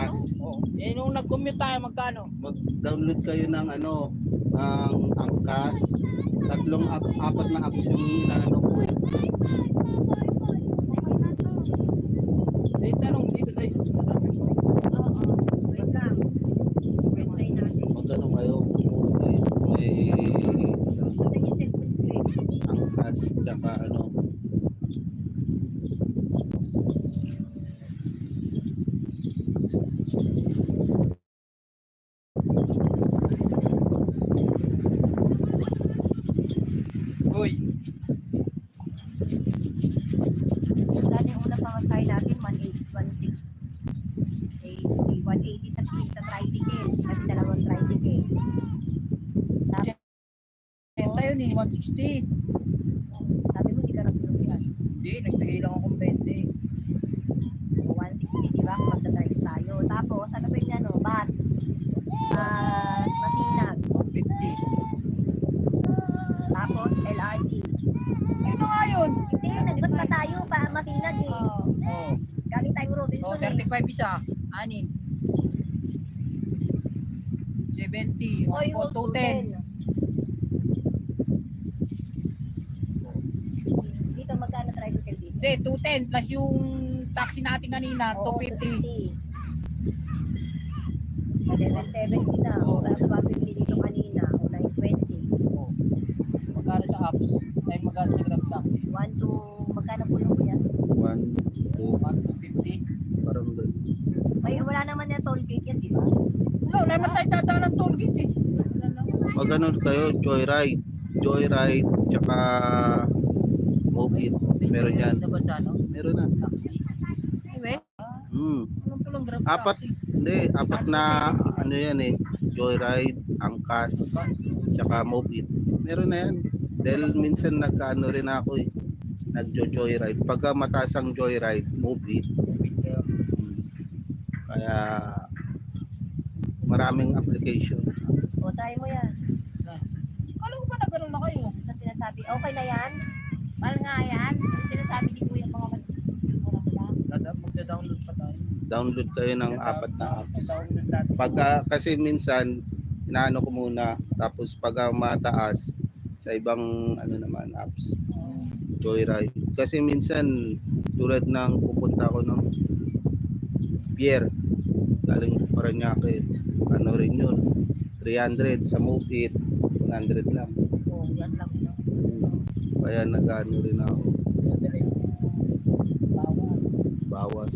angkas. Oh. Eh, nung nag-commute tayo, magkano? Mag-download kayo ng ano, ng angkas. Tatlong app, apat na apps yung inaano ko. eh. Eh, tanong dito tayo. Mag ano kayo, may, may angkas, tsaka ano, Uy, Unang pamasahe natin, 180, 180, 180 sa, sa tricycle. Kasi dalawang tricycle. Tapos, eh, tayo ni 160. sabi mo, hindi ka nasunod yan. Hindi, nagbigay lang akong 20. 160, di ba? Kung magdadrive tayo. Tapos, ano pa yung ano, bus. Ah, masinag. 150. Tapos, LRT. Ano nga yun? Hindi, nagbas pa tayo pa masinag eh. Oh, Galing tayong oh, Robinson eh. 35 isa. Anin. 70. Oy, 1 210. Dito magkano tricycle dito? Hindi, 210 plus yung taxi natin kanina, Oo, 250. 250. 1170 na. O, kaya sa 150 dito kanina. O, 920. Oh. Magkano sa apps? Ay magkano sa Grab taxi? 1 to, magkano po yung kuya? 1, 2, 150. parang doon. May, wala naman na toll gate yan, di ba? Wala, wala naman tayo dadaan ng toll gate eh. Mag ano kayo, joyride. Joyride, tsaka move it. Meron yan. Ano? Meron na. Anyway, Grab Apat. Hindi, apat na ano yan eh. Joyride, angkas, tsaka move it. Meron na yan. Dahil minsan nagkaano rin ako eh. Nagjo-joyride. Pagka mataas ang joyride, move it. Kaya maraming application. O, try mo yan. Kala ko ba na ganun na kayo? Sa sinasabi, okay na yan? Mahal nga yan. Ang sinasabi ni Kuya mga mag- mura lang. Magda-download pa tayo. Download kayo ng apat na apps. Download natin. Pagka, kasi minsan, inaano ko muna, tapos pagka mataas, sa ibang ano naman apps, joyride. Kasi minsan, tulad ng pupunta ako ng pier, galing sa Paranaque, ano rin yun, 300 sa Mopit, 100 lang. O, yan lang yun. Kaya nag-ano rin ako. Bawal. bawas.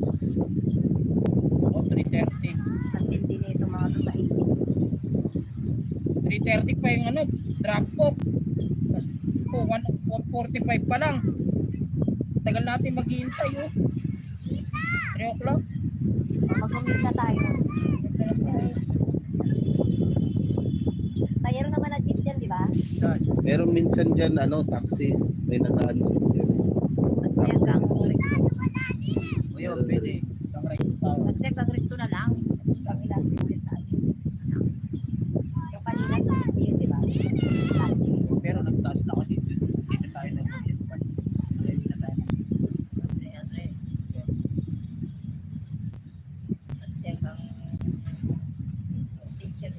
O, 330. Ang tindi nito mga to sa 80. 330 pa yung ano, drop off. Tapos, oh, 145 pa lang. Tagal natin maghihintay, oh. 3 o'clock. Mag-commute na tayo. Mayroon naman na jeep dyan, di ba? Meron minsan dyan, ano, taxi, may dyan. Mag-text ang recto. O yun, pwede. Mag-text ang recto na lang. Ang ilan ulit tayo. Yung kanina, hindi yun, di ba? Taxi. Pero nagtaas na kasi dito, dito tayo na. Malayo na tayo. Mag-text ang station.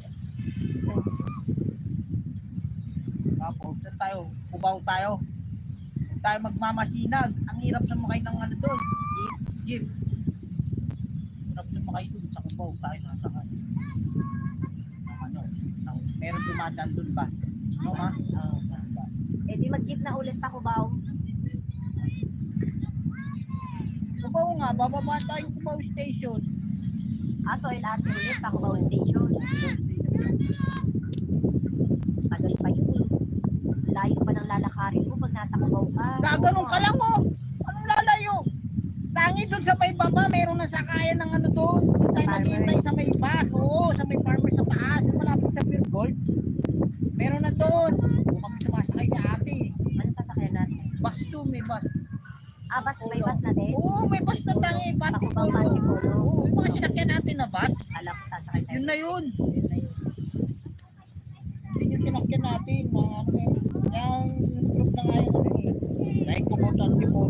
Tapos, saan tayo? Kubaw tayo. Kung tayo magmamasinag, ang hirap sumakay ng ano doon. Jeep. Jeep. Hirap sumakay doon sa kubaw tayo nasakay. Ng ano, ng, meron dumadaan doon ba? No, ma? Oo. Eh di mag-jeep na ulit pa Cubao. Kubaw nga, bababa tayo kubaw station. Ah, so LRT ulit pa Cubao Station. Tangi doon sa may baba, meron na sakayan ng ano doon. Doon tayo naghihintay sa may bus. Oo, sa may farmer sa taas. Malapit sa Pure Gold. Meron na doon. Kung kami sumasakay ni ate. Ano sasakyan natin? Bus to, may bus. Ah, bus, may bus na din? Oo, may bus na tangi. Eh, Patikulo. Patikulo. Oo, yung mga sinakyan natin na bus. Alam ko sasakay tayo. Yun na yun. Yun yung sinakyan natin. Mga ano yung group na nga yun. Eh. Like, pupunta, tipo,